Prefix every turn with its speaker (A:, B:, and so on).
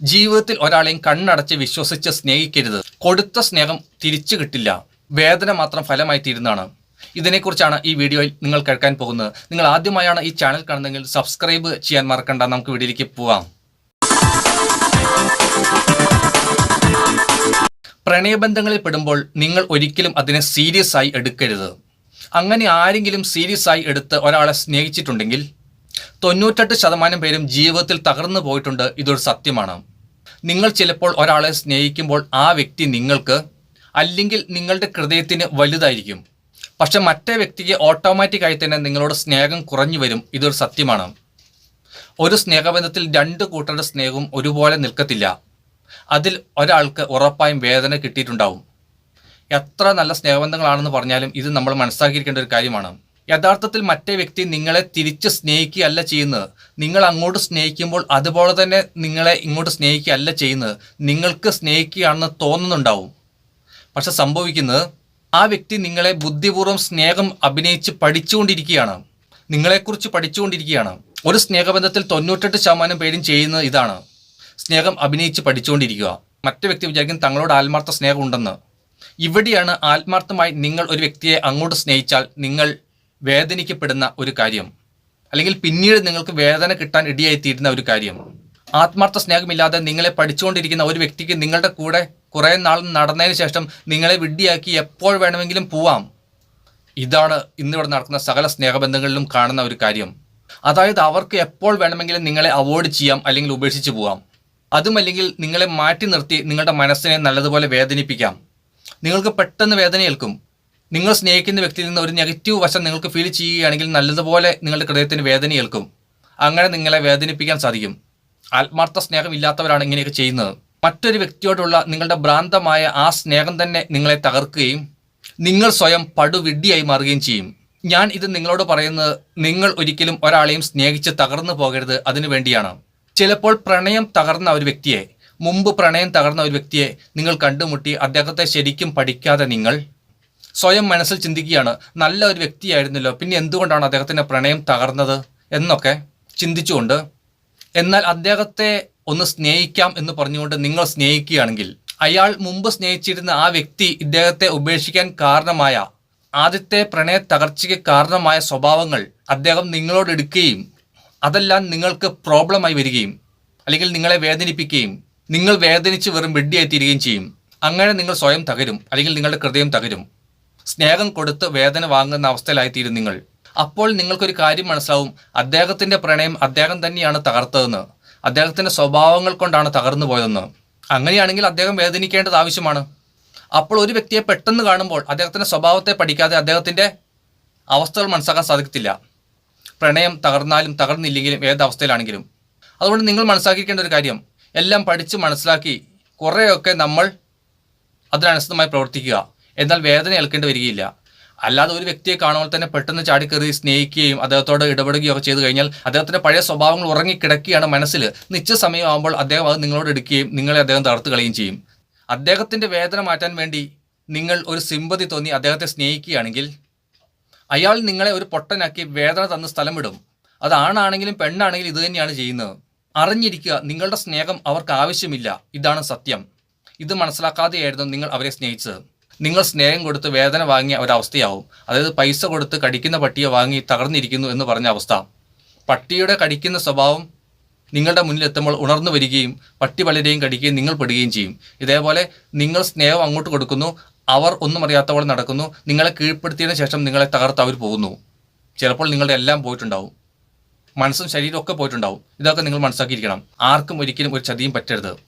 A: ജീവിതത്തിൽ ഒരാളെയും കണ്ണടച്ച് വിശ്വസിച്ച് സ്നേഹിക്കരുത്. കൊടുത്ത സ്നേഹം തിരിച്ചു കിട്ടില്ല. വേദന മാത്രം ഫലമായി തീരുന്നതാണ്. ഇതിനെക്കുറിച്ചാണ് ഈ വീഡിയോയിൽ നിങ്ങൾ കേൾക്കാൻ പോകുന്നത്. നിങ്ങൾ ആദ്യമായാണ് ഈ ചാനൽ കാണുന്നതെങ്കിൽ സബ്സ്ക്രൈബ് ചെയ്യാൻ മറക്കണ്ട. നമുക്ക് വീഡിയോയിലേക്ക് പോവാം. പ്രണയബന്ധങ്ങളിൽ പെടുമ്പോൾ നിങ്ങൾ ഒരിക്കലും അതിനെ സീരിയസ് ആയി എടുക്കരുത്. അങ്ങനെ ആരെങ്കിലും സീരിയസ് ആയി എടുത്ത് ഒരാളെ സ്നേഹിച്ചിട്ടുണ്ടെങ്കിൽ തൊണ്ണൂറ്റെട്ട് ശതമാനം പേരും ജീവിതത്തിൽ തകർന്നു പോയിട്ടുണ്ട്. ഇതൊരു സത്യമാണ്. നിങ്ങൾ ചിലപ്പോൾ ഒരാളെ സ്നേഹിക്കുമ്പോൾ ആ വ്യക്തി നിങ്ങൾക്ക് അല്ലെങ്കിൽ നിങ്ങളുടെ ഹൃദയത്തിന് വലുതായിരിക്കും. പക്ഷെ മറ്റേ വ്യക്തിക്ക് ഓട്ടോമാറ്റിക്കായി തന്നെ നിങ്ങളോട് സ്നേഹം കുറഞ്ഞു വരും. ഇതൊരു സത്യമാണ്. ഒരു സ്നേഹബന്ധത്തിൽ രണ്ട് കൂട്ടരുടെ സ്നേഹവും ഒരുപോലെ നിൽക്കത്തില്ല. അതിൽ ഒരാൾക്ക് ഉറപ്പായും വേദന കിട്ടിയിട്ടുണ്ടാവും. എത്ര നല്ല സ്നേഹബന്ധങ്ങളാണെന്ന് പറഞ്ഞാലും ഇത് നമ്മൾ മനസ്സിലാക്കിയിരിക്കേണ്ട ഒരു കാര്യമാണ്. യഥാർത്ഥത്തിൽ മറ്റേ വ്യക്തി നിങ്ങളെ തിരിച്ച് സ്നേഹിക്കുകയല്ല ചെയ്യുന്നത്. നിങ്ങൾ അങ്ങോട്ട് സ്നേഹിക്കുമ്പോൾ അതുപോലെ തന്നെ നിങ്ങളെ ഇങ്ങോട്ട് സ്നേഹിക്കുകയല്ല ചെയ്യുന്നത്. നിങ്ങൾക്ക് സ്നേഹിക്കുകയാണെന്ന് തോന്നുന്നുണ്ടാവും. പക്ഷെ സംഭവിക്കുന്നത് ആ വ്യക്തി നിങ്ങളെ ബുദ്ധിപൂർവം സ്നേഹം അഭിനയിച്ച് പഠിച്ചുകൊണ്ടിരിക്കുകയാണ്. നിങ്ങളെക്കുറിച്ച് പഠിച്ചുകൊണ്ടിരിക്കുകയാണ്. ഒരു സ്നേഹബന്ധത്തിൽ തൊണ്ണൂറ്റെട്ട് ശതമാനം പേരും ചെയ്യുന്നത് ഇതാണ്. സ്നേഹം അഭിനയിച്ച് പഠിച്ചുകൊണ്ടിരിക്കുക. മറ്റു വ്യക്തി വിചാരിക്കും തങ്ങളോട് ആത്മാർത്ഥ സ്നേഹം ഉണ്ടെന്ന് ഇവിടെയാണ് ആത്മാർത്ഥമായി നിങ്ങൾ ഒരു വ്യക്തിയെ അങ്ങോട്ട് സ്നേഹിച്ചാൽ നിങ്ങൾ വേദനിക്കപ്പെടുന്ന ഒരു കാര്യം അല്ലെങ്കിൽ പിന്നീട് നിങ്ങൾക്ക് വേദന കിട്ടാൻ ഇടിയായിത്തീരുന്ന ഒരു കാര്യം. ആത്മാർത്ഥ സ്നേഹമില്ലാതെ നിങ്ങളെ പഠിച്ചുകൊണ്ടിരിക്കുന്ന ഒരു വ്യക്തിക്ക് നിങ്ങളുടെ കൂടെ കുറേ നാൾ നടന്നതിന് ശേഷം നിങ്ങളെ വിഡ്ഢിയാക്കി എപ്പോൾ വേണമെങ്കിലും പോവാം. ഇതാണ് ഇന്നിവിടെ നടക്കുന്ന സകല സ്നേഹബന്ധങ്ങളിലും കാണുന്ന ഒരു കാര്യം. അതായത് അവർക്ക് എപ്പോൾ വേണമെങ്കിലും നിങ്ങളെ അവോയ്ഡ് ചെയ്യാം അല്ലെങ്കിൽ ഉപേക്ഷിച്ച് പോവാം. അതുമല്ലെങ്കിൽ നിങ്ങളെ മാറ്റി നിർത്തി നിങ്ങളുടെ മനസ്സിനെ നല്ലതുപോലെ വേദനിപ്പിക്കാം. നിങ്ങൾക്ക് പെട്ടെന്ന് വേദനയേൽക്കും. നിങ്ങൾ സ്നേഹിക്കുന്ന വ്യക്തിയിൽ നിന്ന് ഒരു നെഗറ്റീവ് വശം നിങ്ങൾക്ക് ഫീൽ ചെയ്യുകയാണെങ്കിൽ നല്ലതുപോലെ നിങ്ങളുടെ ഹൃദയത്തിന് വേദനയേൽക്കും അങ്ങനെ നിങ്ങളെ വേദനിപ്പിക്കാൻ സാധിക്കും. ആത്മാർത്ഥ സ്നേഹം ഇല്ലാത്തവരാണ് ഇങ്ങനെയൊക്കെ ചെയ്യുന്നത്. മറ്റൊരു വ്യക്തിയോടുള്ള നിങ്ങളുടെ ഭ്രാന്തമായ ആ സ്നേഹം തന്നെ നിങ്ങളെ തകർക്കുകയും നിങ്ങൾ സ്വയം പടുവിഡ്ഢിയായി മാറുകയും ചെയ്യും. ഞാൻ ഇത് നിങ്ങളോട് പറയുന്നത് നിങ്ങൾ ഒരിക്കലും ഒരാളെയും സ്നേഹിച്ച് തകർന്നു പോകരുത് അതിനു വേണ്ടിയാണ്. ചിലപ്പോൾ പ്രണയം തകർന്ന ഒരു വ്യക്തിയെ മുമ്പ് പ്രണയം തകർന്ന ഒരു വ്യക്തിയെ നിങ്ങൾ കണ്ടുമുട്ടി അദ്ദേഹത്തെ ശരിക്കും പഠിക്കാതെ നിങ്ങൾ സ്വയം മനസ്സിൽ ചിന്തിക്കുകയാണ്. നല്ല ഒരു വ്യക്തിയായിരുന്നല്ലോ. പിന്നെ എന്തുകൊണ്ടാണ് അദ്ദേഹത്തിന്റെ പ്രണയം തകർന്നത് എന്നൊക്കെ ചിന്തിച്ചുകൊണ്ട് എന്നാൽ അദ്ദേഹത്തെ ഒന്ന് സ്നേഹിക്കാം എന്ന് പറഞ്ഞുകൊണ്ട് നിങ്ങൾ സ്നേഹിക്കുകയാണെങ്കിൽ അയാൾ മുമ്പ് സ്നേഹിച്ചിരുന്ന ആ വ്യക്തി ഇദ്ദേഹത്തെ ഉപേക്ഷിക്കാൻ കാരണമായ ആദ്യത്തെ പ്രണയ തകർച്ചയ്ക്ക് കാരണമായ സ്വഭാവങ്ങൾ അദ്ദേഹം നിങ്ങളോട് എടുക്കുകയും അതെല്ലാം നിങ്ങൾക്ക് പ്രോബ്ലമായി വരികയും അല്ലെങ്കിൽ നിങ്ങളെ വേദനിപ്പിക്കുകയും നിങ്ങൾ വേദനിച്ച് വെറും വെഡ്ഡിയായി തീരുകയും ചെയ്യും. അങ്ങനെ നിങ്ങൾ സ്വയം തകരും അല്ലെങ്കിൽ നിങ്ങളുടെ ഹൃദയം തകരും. സ്നേഹം കൊടുത്ത് വേദന വാങ്ങുന്ന അവസ്ഥയിലായിത്തീരും നിങ്ങൾ. അപ്പോൾ നിങ്ങൾക്കൊരു കാര്യം മനസ്സിലാവും. അദ്ദേഹത്തിന്റെ പ്രണയം അദ്ദേഹം തന്നെയാണ് തകർത്തതെന്ന്. അദ്ദേഹത്തിന്റെ സ്വഭാവങ്ങൾ കൊണ്ടാണ് തകർന്നു പോയതെന്ന്. അങ്ങനെയാണെങ്കിൽ അദ്ദേഹം വേദനിക്കേണ്ടത് ആവശ്യമാണ്. അപ്പോൾ ഒരു വ്യക്തിയെ പെട്ടെന്ന് കാണുമ്പോൾ അദ്ദേഹത്തിന്റെ സ്വഭാവത്തെ പഠിക്കാതെ അദ്ദേഹത്തിന്റെ അവസ്ഥകൾ മനസ്സിലാക്കാൻ സാധിക്കത്തില്ല. പ്രണയം തകർന്നാലും തകർന്നില്ലെങ്കിലും ഏത് അവസ്ഥയിലാണെങ്കിലും അതുകൊണ്ട് നിങ്ങൾ മനസ്സിലാക്കിയിരിക്കേണ്ട ഒരു കാര്യം. എല്ലാം പഠിച്ച് മനസ്സിലാക്കി കുറേയൊക്കെ നമ്മൾ അതിനനുസൃതമായി പ്രവർത്തിക്കുക. എന്നാൽ വേദന ഏൽക്കേണ്ടി വരികയില്ല. അല്ലാതെ ഒരു വ്യക്തിയെ കാണുമ്പോൾ തന്നെ പെട്ടെന്ന് ചാടിക്കയറി സ്നേഹിക്കുകയും അദ്ദേഹത്തോട് ഇടപെടുകയോ ഒക്കെ ചെയ്തു കഴിഞ്ഞാൽ അദ്ദേഹത്തിന്റെ പഴയ സ്വഭാവങ്ങൾ ഉറങ്ങിക്കിടക്കുകയാണ് മനസ്സിൽ. നിശ്ചയ സമയമാകുമ്പോൾ അദ്ദേഹം അത് നിങ്ങളോട് എടുക്കുകയും നിങ്ങളെ അദ്ദേഹം തളർത്തു കളയുകയും ചെയ്യും. അദ്ദേഹത്തിന്റെ വേദന മാറ്റാൻ വേണ്ടി നിങ്ങൾ ഒരു സിമ്പതി തോന്നി അദ്ദേഹത്തെ സ്നേഹിക്കുകയാണെങ്കിൽ അയാൾ നിങ്ങളെ ഒരു പൊട്ടനാക്കി വേദന തന്ന് സ്ഥലം വിടും. അത് ആണാണെങ്കിലും പെണ്ണാണെങ്കിലും ഇത് തന്നെയാണ് ചെയ്യുന്നത്. അറിഞ്ഞിരിക്കുക നിങ്ങളുടെ സ്നേഹം അവർക്ക് ആവശ്യമില്ല. ഇതാണ് സത്യം. ഇത് മനസ്സിലാക്കാതെയായിരുന്നു നിങ്ങൾ അവരെ സ്നേഹിച്ചത്. നിങ്ങൾ സ്നേഹം കൊടുത്ത് വേദന വാങ്ങിയ ഒരവസ്ഥയാവും. അതായത് പൈസ കൊടുത്ത് കടിക്കുന്ന പട്ടിയെ വാങ്ങി തകർന്നിരിക്കുന്നു എന്ന് പറഞ്ഞ അവസ്ഥ. പട്ടിയുടെ കടിക്കുന്ന സ്വഭാവം നിങ്ങളുടെ മുന്നിൽ എത്തുമ്പോൾ ഉണർന്നു വരികയും പട്ടി പലരെയും കടിക്കുകയും നിങ്ങൾ പെടുകയും ചെയ്യും. ഇതേപോലെ നിങ്ങൾ സ്നേഹം അങ്ങോട്ട് കൊടുക്കുന്നു അവർ ഒന്നും അറിയാത്ത പോലെ നടക്കുന്നു നിങ്ങളെ കീഴ്പ്പെടുത്തിയതിനു ശേഷം നിങ്ങളെ തകർത്ത് അവർ പോകുന്നു. ചിലപ്പോൾ നിങ്ങളുടെ എല്ലാം പോയിട്ടുണ്ടാവും. മനസ്സും ശരീരവും ഒക്കെ പോയിട്ടുണ്ടാവും. ഇതൊക്കെ നിങ്ങൾ മനസ്സാക്കിയിരിക്കണം ആർക്കും ഒരിക്കലും ഒരു ചതിയും പറ്റരുത്.